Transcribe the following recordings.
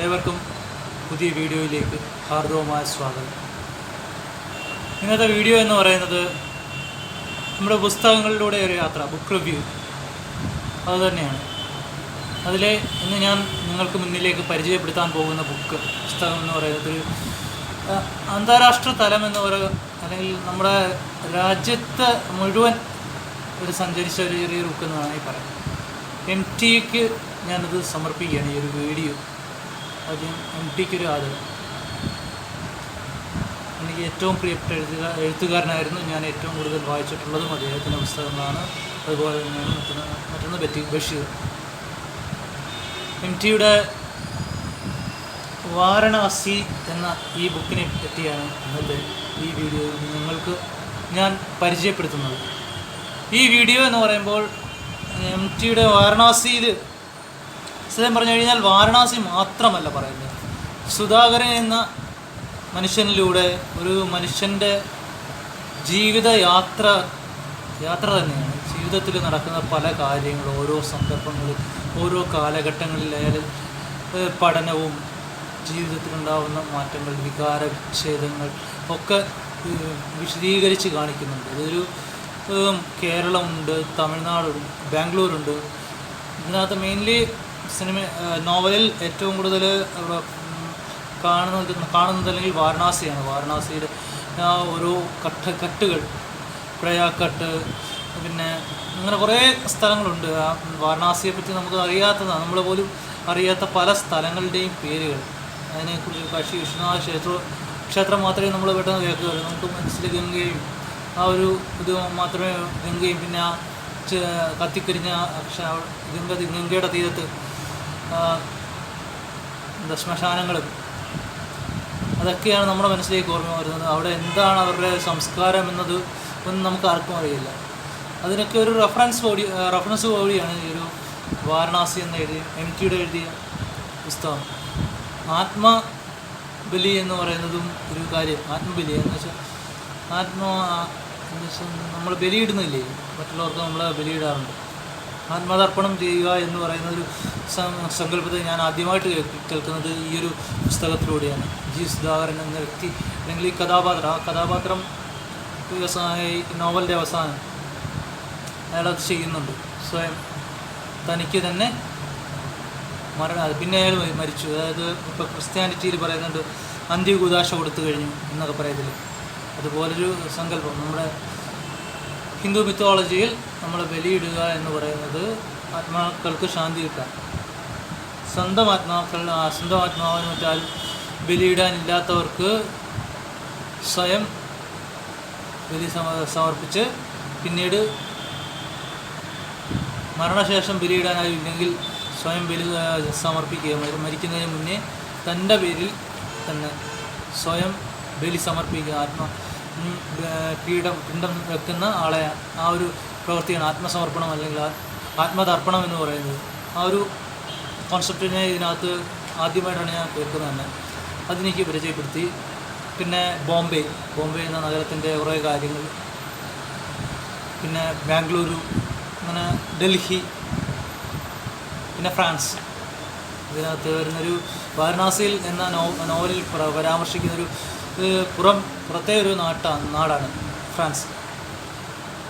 ഏവർക്കും പുതിയ വീഡിയോയിലേക്ക് ഹാർദവമായ സ്വാഗതം. ഇന്നത്തെ വീഡിയോ എന്ന് പറയുന്നത് നമ്മുടെ പുസ്തകങ്ങളിലൂടെ ഒരു യാത്ര ബുക്ക് റിവ്യൂ അതുതന്നെയാണ് അതിലെ ഇന്ന് ഞാൻ നിങ്ങൾക്ക് മുന്നിലേക്ക് പരിചയപ്പെടുത്താൻ പോകുന്ന ബുക്ക് പുസ്തകം എന്ന് പറയുന്നത് ഒരു അന്താരാഷ്ട്ര തലം എന്ന് പറയുക അല്ലെങ്കിൽ നമ്മുടെ രാജ്യത്ത് മുഴുവൻ ഒരു സഞ്ചരിച്ച ഒരു ചെറിയ ബുക്ക് എന്ന് വേണമെങ്കിൽ പറയാം. എം ടിക്ക് ഞാനത് സമർപ്പിക്കുകയാണ് ഈ ഒരു വീഡിയോ. ആദ്യം എം ടിക്ക് ഒരു ആദരം എനിക്ക് ഏറ്റവും പ്രിയപ്പെട്ട എഴുത്തുകാ എഴുത്തുകാരനായിരുന്നു ഞാൻ ഏറ്റവും കൂടുതൽ വായിച്ചിട്ടുള്ളതും അദ്ദേഹത്തിന്റെ പുസ്തകങ്ങളാണ്. അതുപോലെ തന്നെയാണ് മറ്റൊന്ന് മറ്റൊന്ന് ബറ്റി ബഷീർ. എം ടിയുടെ വാരണാസി എന്ന ഈ ബുക്കിനെ പറ്റിയാണ് ഇന്നത്തെ ഈ വീഡിയോ നിങ്ങൾക്ക് ഞാൻ പരിചയപ്പെടുത്തുന്നത്. ഈ വീഡിയോ എന്ന് പറയുമ്പോൾ എം ടിയുടെ വാരണാസിയിൽ സത്യം പറഞ്ഞു കഴിഞ്ഞാൽ വാരണാസി മാത്രമല്ല പറയുന്നത്. സുധാകരൻ എന്ന മനുഷ്യനിലൂടെ ഒരു മനുഷ്യന്റെ ജീവിത യാത്ര യാത്ര തന്നെയാണ്. ജീവിതത്തിൽ നടക്കുന്ന പല കാര്യങ്ങളും ഓരോ സന്ദർഭങ്ങളും ഓരോ കാലഘട്ടങ്ങളിലായാലും പഠനവും ജീവിതത്തിലുണ്ടാവുന്ന മാറ്റങ്ങൾ വികാരഛേദങ്ങൾ ഒക്കെ വിശദീകരിച്ച് കാണിക്കുന്നുണ്ട്. ഇതൊരു കേരളമുണ്ട് തമിഴ്നാടുണ്ട് ബാംഗ്ലൂരുണ്ട്. ഇതിനകത്ത് മെയിൻലി സിനിമ നോവലിൽ ഏറ്റവും കൂടുതൽ കാണുന്നത് കാണുന്നത് അല്ലെങ്കിൽ വാരണാസിയാണ്. വാരണാസിയുടെ ഓരോ കട്ട് കട്ടുകൾ പ്രയാക്കട്ട് പിന്നെ അങ്ങനെ കുറേ സ്ഥലങ്ങളുണ്ട്. ആ വാരണാസിയെ പറ്റി നമുക്ക് അറിയാത്തതാണ്. നമ്മൾ പോലും അറിയാത്ത പല സ്ഥലങ്ങളുടെയും പേരുകൾ. അതിനെക്കുറിച്ച് കാശി വിശ്വനാഥ ക്ഷേത്ര ക്ഷേത്രം മാത്രമേ നമ്മൾ പെട്ടെന്ന് കേൾക്കുകയുള്ളൂ. നമുക്ക് മനസ്സിൽ ഗംഗയും ആ ഒരു ഇത് മാത്രമേ ഗംഗയും പിന്നെ കത്തിക്കരിഞ്ഞ ഗംഗ ഗംഗയുടെ തീരത്ത് എന്താ ശ്മശാനങ്ങളും അതൊക്കെയാണ് നമ്മുടെ മനസ്സിലേക്ക് ഓർമ്മ വരുന്നത്. അവിടെ എന്താണ് അവരുടെ സംസ്കാരം എന്നത് ഒന്നും നമുക്ക് ആർക്കും അറിയില്ല. അതിനൊക്കെ ഒരു റെഫറൻസ് ബോഡി റെഫറൻസ് ബോഡിയാണ് ഈ ഒരു വാരണാസി എന്ന് എഴുതിയ എം ടിയുടെ എഴുതിയ പുസ്തകം. ആത്മബലി എന്ന് പറയുന്നതും ഒരു കാര്യം. ആത്മബലി എന്ന് വെച്ചാൽ ആത്മ എന്ന് വെച്ചാൽ നമ്മൾ ബലിയിടുന്നില്ലേ? മറ്റുള്ളവർക്ക് നമ്മൾ ബലിയിടാറുണ്ട്. ആത്മതർപ്പണം ചെയ്യുക എന്ന് പറയുന്ന ഒരു സങ്കല്പത്തെ ഞാൻ ആദ്യമായിട്ട് കേൾക്കുന്നത് ഈ ഒരു പുസ്തകത്തിലൂടെയാണ്. ജി സുധാകരൻ എന്ന വ്യക്തി അല്ലെങ്കിൽ ഈ കഥാപാത്രം. ആ കഥാപാത്രം നോവലിന്റെ അവസാനം അയാളത് ചെയ്യുന്നുണ്ട്. സ്വയം തനിക്ക് തന്നെ മരണ പിന്നെ അയാൾ മരിച്ചു. അതായത് ഇപ്പോൾ ക്രിസ്ത്യാനിറ്റിയിൽ പറയുന്നുണ്ട് അന്ത്യകുദാശ കൊടുത്തു കഴിഞ്ഞു എന്നൊക്കെ പറയത്തില്ലേ? അതുപോലൊരു സങ്കല്പം. നമ്മുടെ ഹിന്ദു മിത്തോളജിയിൽ നമ്മൾ ബലിയിടുക എന്ന് പറയുന്നത് ആത്മാക്കൾക്ക് ശാന്തി കിട്ടാൻ. സ്വന്തം ആത്മാക്കൾ സ്വന്തം ആത്മാവെന്ന് വെച്ചാൽ ബലിയിടാനില്ലാത്തവർക്ക് സ്വയം ബലി സമ- സമർപ്പിച്ച് പിന്നീട് മരണശേഷം ബലിയിടാനായില്ലെങ്കിൽ സ്വയം ബലി സമർപ്പിക്കുക മരി- മരിക്കുന്നതിന് മുന്നേ തന്റെ പേരിൽ തന്നെ സ്വയം ബലി സമർപ്പിക്കുക ആത്മ പീഠം പിണ്ടം വെക്കുന്ന ആളെ ആ ഒരു പ്രവൃത്തിയാണ് ആത്മസമർപ്പണം അല്ലെങ്കിൽ ആത്മതർപ്പണം എന്ന് പറയുന്നത്. ആ ഒരു കോൺസെപ്റ്റിനെ ഇതിനകത്ത് ആദ്യമായിട്ടാണ് ഞാൻ കേൾക്കുന്നത് തന്നെ. അതെനിക്ക് പരിചയപ്പെടുത്തി. പിന്നെ ബോംബെ ബോംബെ എന്ന നഗരത്തിന്റെ കുറേ കാര്യങ്ങൾ. പിന്നെ ബാംഗ്ലൂരു അങ്ങനെ ഡൽഹി പിന്നെ ഫ്രാൻസ്. ഇതിനകത്ത് വരുന്നൊരു വാരണാസിയിൽ എന്ന നോ നോവലിൽ പ്ര- പരാമർശിക്കുന്നൊരു പുറം പുറത്തെ ഒരു നാട്ടാണ് നാടാണ് ഫ്രാൻസ്.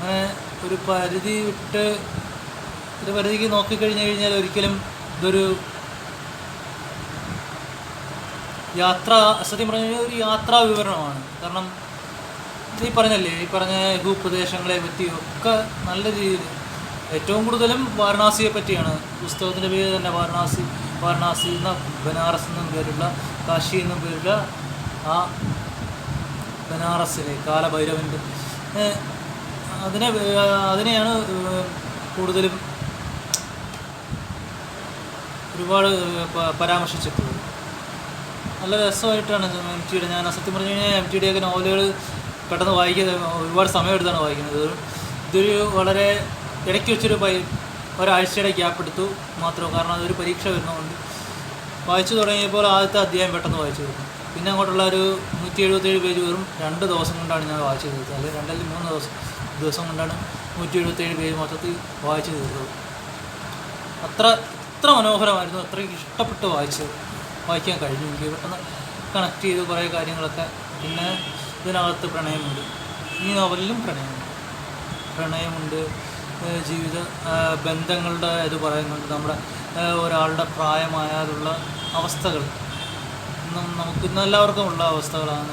അങ്ങനെ ഒരു പരിധി വിട്ട് ഒരു പരിധിക്ക് നോക്കിക്കഴിഞ്ഞ് കഴിഞ്ഞാൽ ഒരിക്കലും ഇതൊരു യാത്ര സത്യം പറഞ്ഞു ഒരു യാത്രാ വിവരണമാണ്. കാരണം ഈ പറഞ്ഞല്ലേ ഈ പറഞ്ഞ ഭൂപ്രദേശങ്ങളെ പറ്റി ഒക്കെ നല്ല രീതിയിൽ ഏറ്റവും കൂടുതലും വാരണാസിയെ പറ്റിയാണ്. പുസ്തകത്തിന്റെ പേര് തന്നെ വാരണാസി വാരണാസിയിൽ നിന്ന് ബനാറസ് എന്നും പേരുള്ള കാശി എന്നും പേരുള്ള ആ ബനാറസിലെ കാലഭൈരവന്റെ അതിനെ അതിനെയാണ് കൂടുതലും ഒരുപാട് പരാമർശിച്ചിട്ടുള്ളത്. നല്ല രസമായിട്ടാണ് എം ടിയുടെ ഞാൻ സത്യം പറഞ്ഞു കഴിഞ്ഞാൽ എം ടിയുടെയൊക്കെ നോവലുകൾ പെട്ടെന്ന് വായിക്കുന്നത് ഒരുപാട് സമയമെടുത്താണ് വായിക്കുന്നത്. ഇതൊരു വളരെ ഇടയ്ക്ക് വെച്ചൊരു ഒരാഴ്ചയുടെ ഗ്യാപ്പ് എടുത്തു മാത്രം. കാരണം അതൊരു പരീക്ഷ വരുന്നതുകൊണ്ട് വായിച്ചു തുടങ്ങിയപ്പോൾ ആദ്യത്തെ അധ്യായം പെട്ടെന്ന് വായിച്ചു തീർന്നു. പിന്നെ അങ്ങോട്ടുള്ള ഒരു നൂറ്റി എഴുപത്തേഴ് പേജ് വെറും രണ്ട് ദിവസം കൊണ്ടാണ് ഞാൻ വായിച്ചു തീർത്തത്. അല്ലെങ്കിൽ രണ്ടല്ല മൂന്ന് ദിവസം ദിവസം കൊണ്ടാണ് നൂറ്റി എഴുപത്തേഴ് പേജ് മൊത്തത്തിൽ വായിച്ചു തീർത്തത്. അത്ര അത്ര മനോഹരമായിരുന്നു അത്രയ്ക്ക് ഇഷ്ടപ്പെട്ട് വായിച്ചത് വായിക്കാൻ കഴിഞ്ഞു. എനിക്ക് പെട്ടെന്ന് കണക്ട് ചെയ്ത് കുറേ കാര്യങ്ങളൊക്കെ പിന്നെ ഇതിനകത്ത് പ്രണയമുണ്ട്. ഈ നോവലിലും പ്രണയമുണ്ട്. പ്രണയമുണ്ട് ജീവിത ബന്ധങ്ങളുടെ ഇത് പറയുന്നുണ്ട്. നമ്മുടെ ഒരാളുടെ പ്രായമായാലുള്ള അവസ്ഥകൾ. നമുക്ക് എല്ലാവർക്കും ഉള്ള അവസ്ഥകളാണ്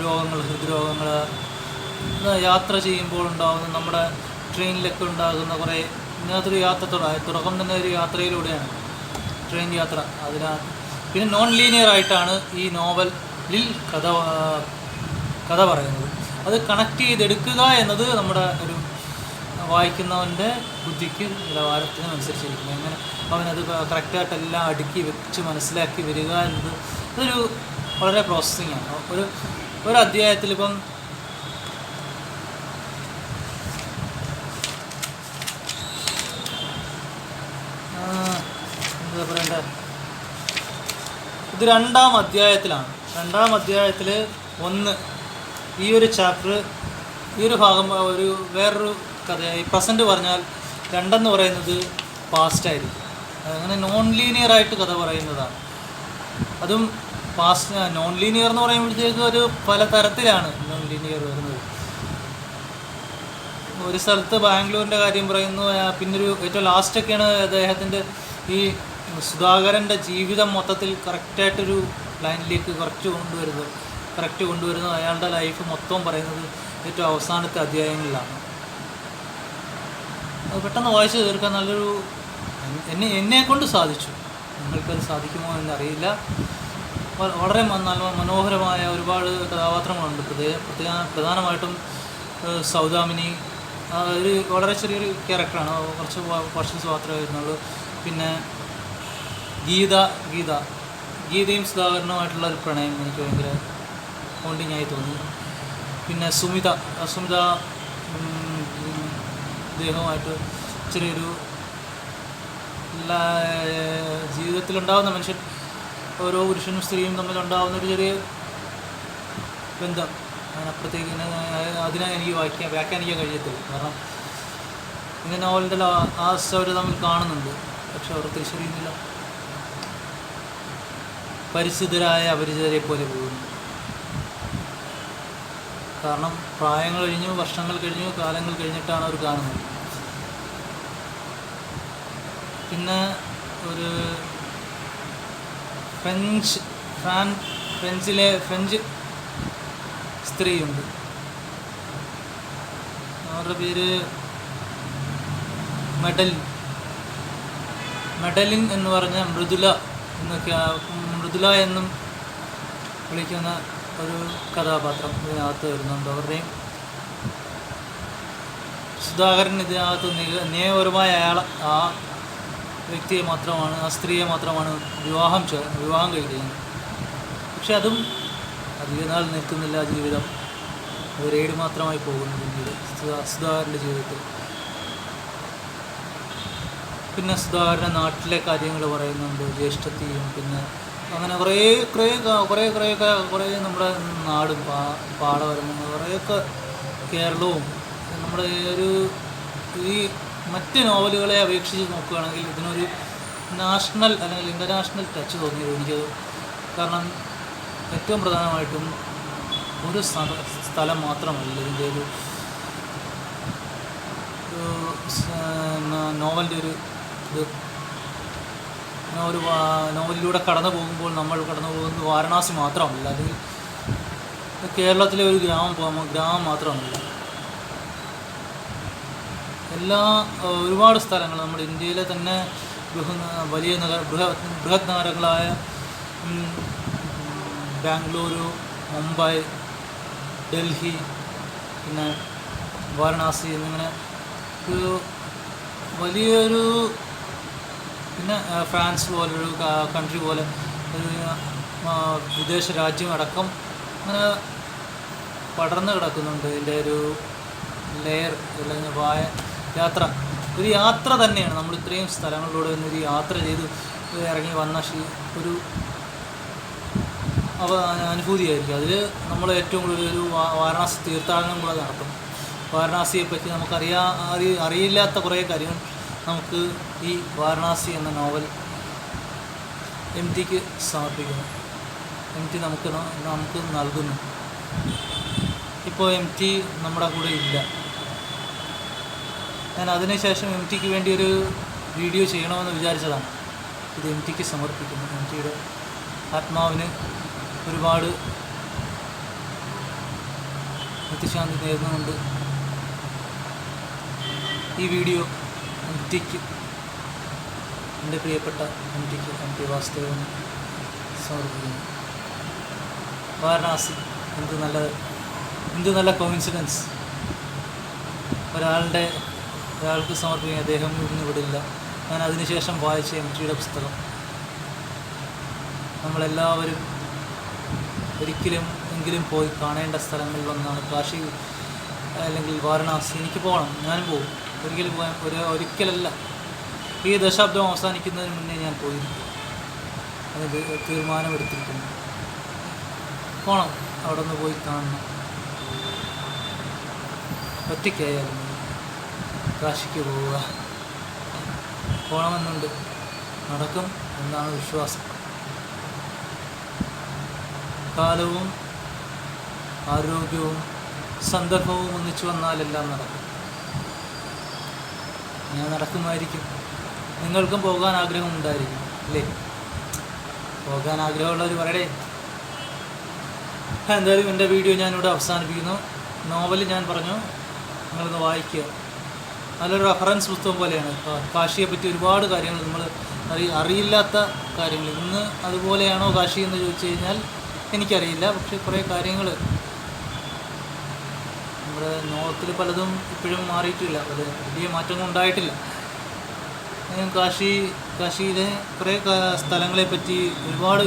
രോഗങ്ങൾ ഹൃദ്രോഗങ്ങൾ യാത്ര ചെയ്യുമ്പോൾ ഉണ്ടാകുന്ന നമ്മുടെ ട്രെയിനിലൊക്കെ ഉണ്ടാകുന്ന കുറേ ഇതിനകത്തൊരു യാത്ര തുട- തുടക്കം തന്നെ ഒരു യാത്രയിലൂടെയാണ്. ട്രെയിൻ യാത്ര അതിനാണ് പിന്നെ നോൺ ലീനിയർ ആയിട്ടാണ് ഈ നോവലിൽ കഥ കഥ പറയുന്നത്. അത് കണക്ട് ചെയ്തെടുക്കുക എന്നത് നമ്മുടെ ഒരു വായിക്കുന്നവന്റെ ബുദ്ധിക്ക് നിലവാരത്തിനും അനുസരിച്ചിരിക്കുന്നു എങ്ങനെ അവനത് കറക്റ്റായിട്ട് എല്ലാം അടുക്കി വെച്ച് മനസ്സിലാക്കി വരിക എന്നത് അതൊരു വളരെ പ്രോസസ്സിങ് ആണ്. ഒരു ഒരു അധ്യായത്തിൽ ഇപ്പം എന്താ പറയണ്ടേ? ഇത് രണ്ടാം അധ്യായത്തിലാണ്. രണ്ടാം അധ്യായത്തിൽ ഒന്ന് ഈ ഒരു ചാപ്റ്റർ ഈ ഒരു ഭാഗം ഒരു വേറൊരു കഥയായി പ്രസന്റ് പറഞ്ഞാൽ രണ്ടെന്ന് പറയുന്നത് പാസ്റ്റ് ആയിരിക്കും. അങ്ങനെ നോൺ ലീനിയർ ആയിട്ട് കഥ പറയുന്നതാണ്. അതും പാസ്റ്റ് നോൺ ലീനിയർ എന്ന് പറയുമ്പോഴത്തേക്ക് ഒരു പല തരത്തിലാണ് നോൺ ലീനിയർ വരുന്നത്. ഒരു സ്ഥലത്ത് ബാംഗ്ലൂരിന്റെ കാര്യം പറയുന്നു. പിന്നൊരു ഏറ്റവും ലാസ്റ്റൊക്കെയാണ് അദ്ദേഹത്തിന്റെ ഈ സുധാകരന്റെ ജീവിതം മൊത്തത്തിൽ കറക്റ്റായിട്ടൊരു ലൈനിലേക്ക് കുറച്ച് കൊണ്ടുവരുന്നത് കറക്റ്റ് കൊണ്ടുവരുന്നത് അയാളുടെ ലൈഫ് മൊത്തം പറയുന്നത് ഏറ്റവും അവസാനത്തെ അധ്യായങ്ങളിലാണ്. അത് പെട്ടെന്ന് വായിച്ചു തീർക്കാൻ നല്ലൊരു എന്നെ എന്നെ കൊണ്ട് സാധിച്ചു. നിങ്ങൾക്കത് സാധിക്കുമോ എന്നറിയില്ല. വളരെ നല്ല മനോഹരമായ ഒരുപാട് കഥാപാത്രങ്ങളുണ്ട്. പ്രത്യേക പ്രത്യേക പ്രധാനമായിട്ടും സൗദാമിനി. ഒരു വളരെ ചെറിയൊരു ക്യാരക്ടറാണ്. കുറച്ച് പോർഷൻസ് മാത്രമേ വരുന്നുള്ളൂ. പിന്നെ ഗീത ഗീത. ഗീതയും സുധാകരനുമായിട്ടുള്ള ഒരു പ്രണയം എനിക്ക് ഭയങ്കര ബോണ്ടിങ് ആയി തോന്നി പിന്നെ സുമിത. സുമിത ഇദ്ദേഹവുമായിട്ട് ചെറിയൊരു ജീവിതത്തിലുണ്ടാകുന്ന മനുഷ്യൻ ഓരോ പുരുഷനും സ്ത്രീയും തമ്മിലുണ്ടാകുന്ന ഒരു ചെറിയ ബന്ധം. അതിനപ്പുറത്തേക്ക് അതിനെ എനിക്ക് വായിക്കാൻ വ്യാഖ്യാനിക്കാൻ കഴിയത്തില്ല. കാരണം ഇങ്ങനെ നോവലിന്റെ ആസ് അവർ തമ്മിൽ കാണുന്നുണ്ട്. പക്ഷെ അവർ തിരിച്ചറിയുന്നില്ല. പരിചിതരായ അപരിചിതരെ പോലെ പോകുന്നു. കാരണം പ്രായങ്ങൾ കഴിഞ്ഞു വർഷങ്ങൾ കഴിഞ്ഞു കാലങ്ങൾ കഴിഞ്ഞിട്ടാണ് അവർ കാണുന്നത്. പിന്നെ ഒരു ഫ്രഞ്ച് ഫ്രാൻ ഫ്രഞ്ചിലെ ഫ്രഞ്ച് സ്ത്രീയുണ്ട്. അവരുടെ പേര് മെഡൽ. മെഡലിൻ എന്ന് പറഞ്ഞ മൃദുല എന്നൊക്കെ മൃദുല എന്നും വിളിക്കുന്ന ഒരു കഥാപാത്രം ഇതിനകത്ത് വരുന്നുണ്ട്. അവരുടെയും സുധാകരൻ ഇതിനകത്ത് നിക- നിയമപരമായ അയാൾ ആ വ്യക്തിയെ മാത്രമാണ് ആ സ്ത്രീയെ മാത്രമാണ് വിവാഹം വിവാഹം കഴിക്കുന്നത്. പക്ഷെ അതും അധിക നാൾ നിൽക്കുന്നില്ല ജീവിതം. ഒരേട് മാത്രമായി പോകുന്നു പിന്നീട് സുധാ- സുധാകരന്റെ ജീവിതത്തിൽ. പിന്നെ സുധാകരന്റെ നാട്ടിലെ കാര്യങ്ങൾ പറയുന്നുണ്ട് ജ്യേഷ്ഠത്തെയും പിന്നെ അങ്ങനെ കുറേ കുറേ കുറേ കുറേയൊക്കെ കുറേ നമ്മുടെ നാടും പാ പാടവരമ്പും കുറേയൊക്കെ കേരളവും നമ്മുടെ ഒരു ഈ മറ്റ് നോവലുകളെ അപേക്ഷിച്ച് നോക്കുകയാണെങ്കിൽ ഇതിനൊരു നാഷണൽ അല്ലെങ്കിൽ ഇന്റർനാഷണൽ ടച്ച് തോന്നിയത് എനിക്ക് കാരണം ഏറ്റവും പ്രധാനമായിട്ടും ഒരു സ്ഥ- സ്ഥലം മാത്രമല്ല ഇതിന്റെ ഒരു നോവലിന്റെ ഒരു ഇത്. ഒരു നോവലിലൂടെ കടന്നു പോകുമ്പോൾ നമ്മൾ കടന്നു പോകുന്നത് വാരണാസി മാത്രമല്ല. അത് കേരളത്തിലെ ഒരു ഗ്രാമം ഗ്രാമം മാത്രമല്ല. എല്ലാ ഒരുപാട് സ്ഥലങ്ങൾ നമ്മുടെ ഇന്ത്യയിലെ തന്നെ ബൃഹ വലിയ നഗര ബൃഹത് ബൃഹത് നഗരങ്ങളായ ബാംഗ്ലൂരു മുംബൈ ഡൽഹി പിന്നെ വാരണാസി എന്നിങ്ങനെ ഒരു വലിയൊരു പിന്നെ ഫ്രാൻസ് പോലൊരു കൺട്രി പോലെ ഒരു വിദേശ രാജ്യം അടക്കം അങ്ങനെ പടർന്നു കിടക്കുന്നുണ്ട്. ഇതിന്റെ ഒരു ലെയർ അല്ലെങ്കിൽ വായ യാത്ര. ഒരു യാത്ര തന്നെയാണ്. നമ്മൾ ഇത്രയും സ്ഥലങ്ങളിലൂടെ ഒരു യാത്ര ചെയ്ത് ഇറങ്ങി വന്ന ഒരു അവ അനുഭൂതിയായിരിക്കും. അതിൽ നമ്മൾ ഏറ്റവും കൂടുതൽ ഒരു വാരണാസി തീർത്ഥാടനം കൂടെ നടത്തും. വാരണാസിയെ പറ്റി നമുക്കറിയാ അറി അറിയില്ലാത്ത കുറേ കാര്യങ്ങൾ നമുക്ക് ഈ വാരണാസി എന്ന നോവൽ എം ടിക്ക് സമർപ്പിക്കുന്നു. എം ടി നമുക്ക് നമുക്ക് നൽകുന്നു. ഇപ്പോൾ എം ടി നമ്മുടെ കൂടെ ഇല്ല. ഞാൻ അതിനുശേഷം എം ടിക്ക് വേണ്ടി ഒരു വീഡിയോ ചെയ്യണമെന്ന് വിചാരിച്ചതാണ്. ഇത് എം ടിക്ക് സമർപ്പിക്കുന്നു. എം ടിയുടെ ആത്മാവിന് ഒരുപാട് നിത്യശാന്തി നേർന്നുകൊണ്ട് ഈ വീഡിയോ എം ടിക്ക് എന്റെ പ്രിയപ്പെട്ട എം ടിക്ക് എം ടി വാസുദേവന് സമർപ്പിക്കുന്നു വാരണാസി എന്ത് നല്ല എന്ത് നല്ല കോയിൻസിഡൻസ് ഒരാളുടെ ഒരാൾക്ക് സമർപ്പിക്കാൻ അദ്ദേഹം ഇന്ന് വിടില്ല. ഞാൻ അതിനുശേഷം വായിച്ച എം ടിയുടെ പുസ്തകം. നമ്മളെല്ലാവരും ഒരിക്കലും എങ്കിലും പോയി കാണേണ്ട സ്ഥലങ്ങളിൽ ഒന്നാണ് കാശി അല്ലെങ്കിൽ വാരണാസി. എനിക്ക് പോകണം. ഞാനും പോകും ഒരിക്കലും പോയാൽ ഒരു ഒരിക്കലല്ല. ഈ ദശാബ്ദം അവസാനിക്കുന്നതിന് മുന്നേ ഞാൻ പോയിരുന്നു. അത് ദി- തീരുമാനമെടുത്തിരിക്കുന്നു. പോണം അവിടെ നിന്ന് പോയി കാണണം. ഒറ്റയ്ക്കായാലും. കാശിക്ക് പോവുക. പോകണമെന്നുണ്ട് നടക്കും എന്നാണ് വിശ്വാസം. കാലവും ആരോഗ്യവും സന്ദർഭവും ഒന്നിച്ചു വന്നാലെല്ലാം നടക്കും. ഞാൻ നടക്കുമായിരിക്കും. നിങ്ങൾക്കും പോകാൻ ആഗ്രഹം ഉണ്ടായിരിക്കും അല്ലേ? പോകാൻ ആഗ്രഹമുള്ളവർ പറയടേ. എന്തായാലും എന്റെ വീഡിയോ ഞാനിവിടെ അവസാനിപ്പിക്കുന്നു. നോവൽ ഞാൻ പറഞ്ഞു നിങ്ങളൊന്ന് വായിക്കുക. നല്ലൊരു റെഫറൻസ് പുസ്തകം പോലെയാണ്. കാശിയെ പറ്റി ഒരുപാട് കാര്യങ്ങൾ നമ്മൾ അറി അറിയില്ലാത്ത കാര്യങ്ങൾ. ഇന്ന് അതുപോലെയാണോ കാശി എന്ന് ചോദിച്ചു കഴിഞ്ഞാൽ എനിക്കറിയില്ല. പക്ഷേ കുറേ കാര്യങ്ങൾ നമ്മുടെ നോർത്തിൽ പലതും ഇപ്പോഴും മാറിയിട്ടില്ല. അത് വലിയ മാറ്റങ്ങൾ ഉണ്ടായിട്ടില്ല. ഞാൻ കാശി കാശിയിലെ കുറേ സ്ഥലങ്ങളെ പറ്റി ഒരുപാട്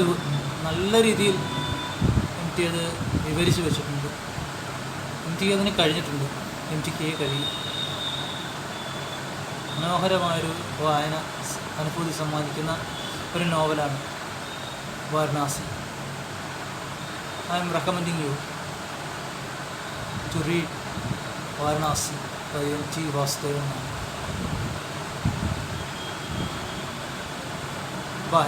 നല്ല രീതിയിൽ എനിക്കത് വിവരിച്ച് വെച്ചിട്ടുണ്ട്. എനിക്ക് അതിന് കഴിഞ്ഞിട്ടുണ്ട്. എനിക്ക് കഴിയും മനോഹരമായൊരു വായന അനുഭൂതി സമ്മാനിക്കുന്ന ഒരു നോവലാണ് Varanasi. I'm recommending you to read Varanasi by M T Vasudevan by